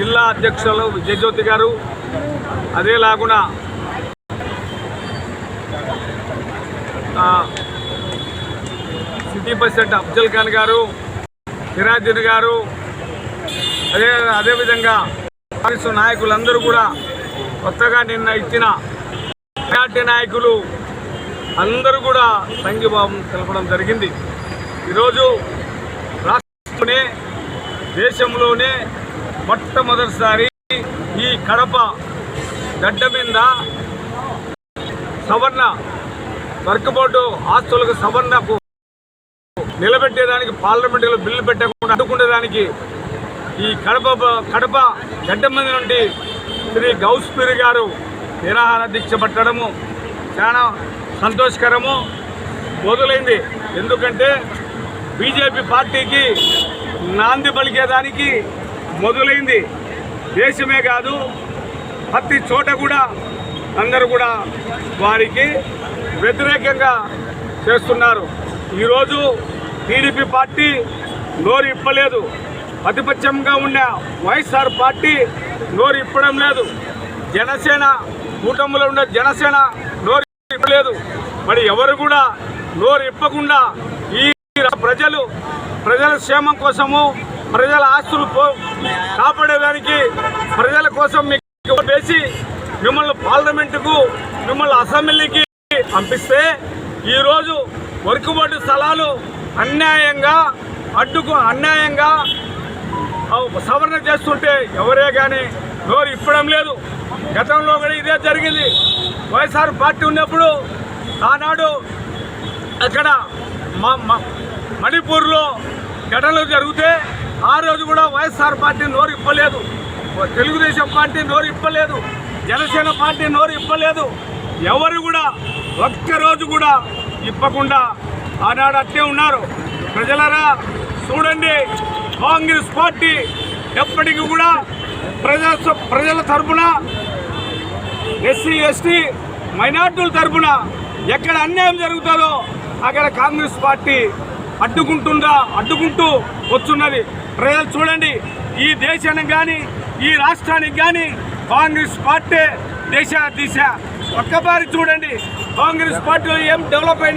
జిల్లా అధ్యక్షులు విజయజ్యోతి గారు. అదేలాగున సిటీ ప్రెసిడెంట్ అఫ్జల్ ఖాన్ గారు సిరాజుద్దీన్ గారు అదే అదేవిధంగా కాంగ్రెస్ నాయకులందరూ కూడా కొత్తగా నిన్న ఇచ్చిన పార్టీ నాయకులు అందరూ కూడా సంఘీభావం తెలపడం జరిగింది. ఈరోజు రాష్ట్రంలోనే దేశంలోనే మొట్టమొదటిసారి ఈ కడప గడ్డ మీద సవర్ణ వర్క్బోర్డు ఆస్తులకు సవర్ణకు నిలబెట్టేదానికి పార్లమెంటులో బిల్లు పెట్టకుండా అడ్డుకునేదానికి ఈ కడప కడప గడ్డ మీద నుండి శ్రీ గౌస్పీరి గారు నిరాహార దీక్ష పట్టడము చాలా సంతోషకరము. మొదలైంది. ఎందుకంటే బీజేపీ పార్టీకి నాంది పలికేదానికి మొదలైంది. దేశమే కాదు ప్రతి చోట కూడా అందరూ కూడా వారికి వ్యతిరేకంగా చేస్తున్నారు. ఈరోజు టీడీపీ పార్టీ నోరు ఇప్పలేదు. ప్రతిపక్షంగా ఉన్న వైఎస్ఆర్ పార్టీ నోరు ఇప్పడం లేదు. జనసేన కూటమిలో ఉన్న జనసేన నోరు ఇప్పలేదు. మరి ఎవరు కూడా నోరు ఇప్పకుండా ఈ ప్రజలు ప్రజల క్షేమం కోసము ప్రజల ఆస్తులు పో- కాపాడేదానికి ప్రజల కోసం మీకు వేసి మిమ్మల్ని పార్లమెంటుకు మిమ్మల్ని అసెంబ్లీకి పంపిస్తే ఈరోజు వర్కుబడి స్థలాలు అన్యాయంగా అడ్డుకు అన్యాయంగా సవరణ చేస్తుంటే ఎవరే కానీ నోరు ఇప్పడం లేదు. గతంలో కూడా ఇదే జరిగింది. వైఎస్ఆర్ పార్టీ ఉన్నప్పుడు ఆనాడు అక్కడ మా మా- మణిపూర్లో ఘటనలు జరిగితే ఆ రోజు కూడా వైఎస్ఆర్ పార్టీ నోరు ఇప్పలేదు. తెలుగుదేశం పార్టీ నోరు ఇప్పలేదు. జనసేన పార్టీ నోరు ఇప్పలేదు. ఎవరు కూడా ఒక్కరోజు కూడా ఇప్పకుండా ఆనాడు అట్టే ఉన్నారు. ప్రజలరా చూడండి కాంగ్రెస్ పార్టీ ఎప్పటికీ కూడా ప్రజా ప్రజల తరపున ఎస్సీ ఎస్టీ మైనార్టీల తరపున ఎక్కడ అన్యాయం జరుగుతుందో అక్కడ కాంగ్రెస్ పార్టీ అడ్డుకుంటుందా? అడ్డుకుంటూ వచ్చున్నది ప్రజలు చూడండి ఈ దేశానికి కానీ ఈ రాష్ట్రానికి కానీ కాంగ్రెస్ పార్టీ దేశ దిశ. ఒక్కసారి చూడండి కాంగ్రెస్ పార్టీలో ఏం డెవలప్ అయినా